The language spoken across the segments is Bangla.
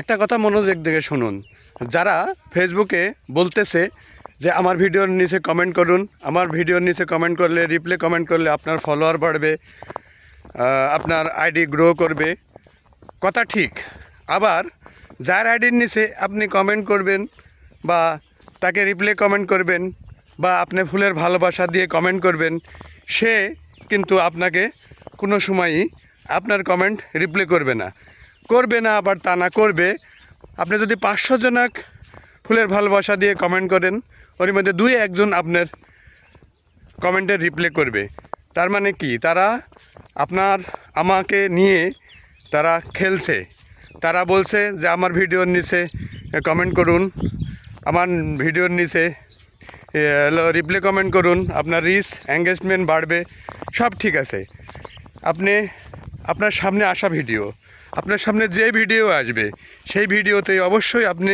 একটা কথা মনোযোগ দিকে শুনুন। যারা ফেসবুকে বলতেছে যে আমার ভিডিওর নিচে কমেন্ট করুন, আমার ভিডিওর নিচে কমেন্ট করলে রিপ্লে কমেন্ট করলে আপনার ফলোয়ার বাড়বে আপনার আইডি গ্রো করবে। কথা ঠিক। আবার যার আইডির নিচে আপনি কমেন্ট করবেন বা তাকে রিপ্লে কমেন্ট করবেন বা আপনি ফুলের ভালোবাসা দিয়ে কমেন্ট করবেন, সে কিন্তু আপনাকে কোনো সময়ই আপনার কমেন্ট রিপ্লে করবে না। করবে না, আবার তা না করবে। আপনি যদি পাঁচশো জনক ফুলের ভালোবাসা দিয়ে কমেন্ট করেন ওর মধ্যে দুই একজন আপনার কমেন্টের রিপ্লে করবে। তার মানে কি? তারা আপনার, আমাকে নিয়ে তারা খেলছে। তারা বলছে যে, আমার ভিডিওর নিচে কমেন্ট করুন। আমার ভিডিওর নিচে রিপ্লে কমেন্ট করুন। আপনার রিচ এঙ্গেজমেন্ট বাড়বে। সব ঠিক আছে। আপনি আপনার সামনে আসা ভিডিও। আপনার সামনে যে ভিডিও আসবে, সেই ভিডিওতে অবশ্যই আপনি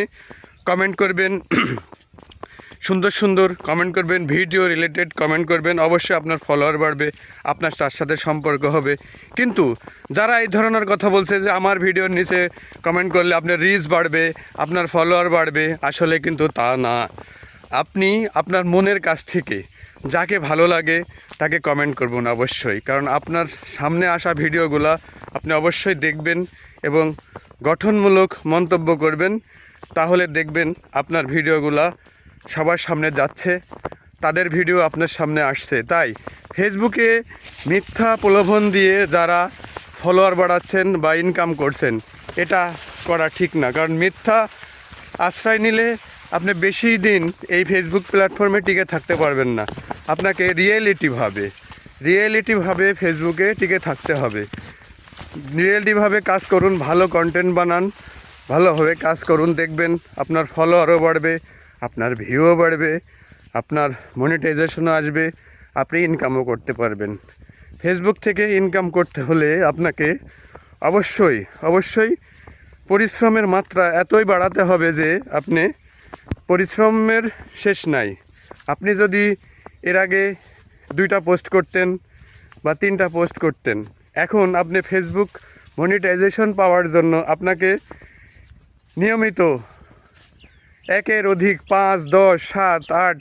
কমেন্ট করবেন, সুন্দর সুন্দর কমেন্ট করবেন ভিডিও রিলেটেড কমেন্ট করবেন, অবশ্যই আপনার ফলোয়ার বাড়বে, আপনার তার সাথে সম্পর্ক হবে। কিন্তু যারা এই ধরনের কথা বলছে যে আমার ভিডিওর নিচে কমেন্ট করলে আপনার রিচ বাড়বে, আপনার ফলোয়ার বাড়বে, আসলে কিন্তু তা না। আপনি আপনার মনের কাছ থেকে যাকে ভালো লাগে তাকে কমেন্ট করবেন অবশ্যই। কারণ আপনার সামনে আসা ভিডিওগুলা আপনি অবশ্যই দেখবেন এবং গঠনমূলক মন্তব্য করবেন। তাহলে দেখবেন আপনার ভিডিওগুলা সবার সামনে যাচ্ছে, তাদের ভিডিও আপনার সামনে আসছে। তাই ফেসবুকে মিথ্যা প্রলোভন দিয়ে যারা ফলোয়ার বাড়াচ্ছেন বা ইনকাম করছেন, এটা করা ঠিক না। কারণ মিথ্যা আশ্রয় নিলে আপনি বেশি দিন এই ফেসবুক প্ল্যাটফর্মে টিকে থাকতে পারবেন না। আপনাকে রিয়েলিটিভাবে রিয়েলিটিভাবে ফেসবুকে টিকে থাকতে হবে। রিয়েলিটিভাবে কাজ করুন, ভালো কন্টেন্ট বানান, ভালোভাবে কাজ করুন, দেখবেন আপনার ফলোয়ারও বাড়বে, আপনার ভিউও বাড়বে, আপনার মনিটাইজেশনও আসবে, আপনি ইনকামও করতে পারবেন। ফেসবুক থেকে ইনকাম করতে হলে আপনাকে অবশ্যই অবশ্যই পরিশ্রমের মাত্রা এতই বাড়াতে হবে যে আপনি পরিশ্রমের শেষ নাই। আপনি যদি এর আগে দুইটা পোস্ট করতেন বা তিনটা পোস্ট করতেন, এখন আপনি ফেসবুক মনিটাইজেশন পাওয়ার জন্য আপনাকে নিয়মিত একের অধিক পাঁচ, দশ, সাত, আট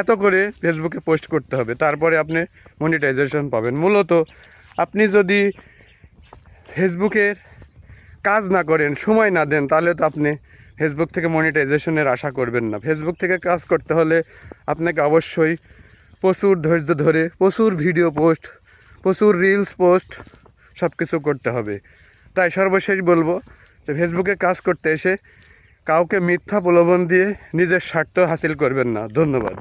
এত করে ফেসবুকে পোস্ট করতে হবে। তারপরে আপনি মনিটাইজেশন পাবেন। মূলত আপনি যদি ফেসবুকের কাজ না করেন, সময় না দেন, তাহলে তো আপনি ফেসবুক থেকে মনিটাইজেশনের আশা করবেন না। ফেসবুক থেকে কাজ করতে হলে আপনাকে অবশ্যই প্রচুর ধৈর্য ধরে, প্রচুর ভিডিও পোস্ট প্রচুর রিলস পোস্ট সব কিছু করতে হবে। তাই সর্বশেষ বলব যে ফেসবুকে কাজ করতে এসে কাউকে মিথ্যা প্রলোভন দিয়ে নিজের স্বার্থ হাসিল করবেন না। ধন্যবাদ।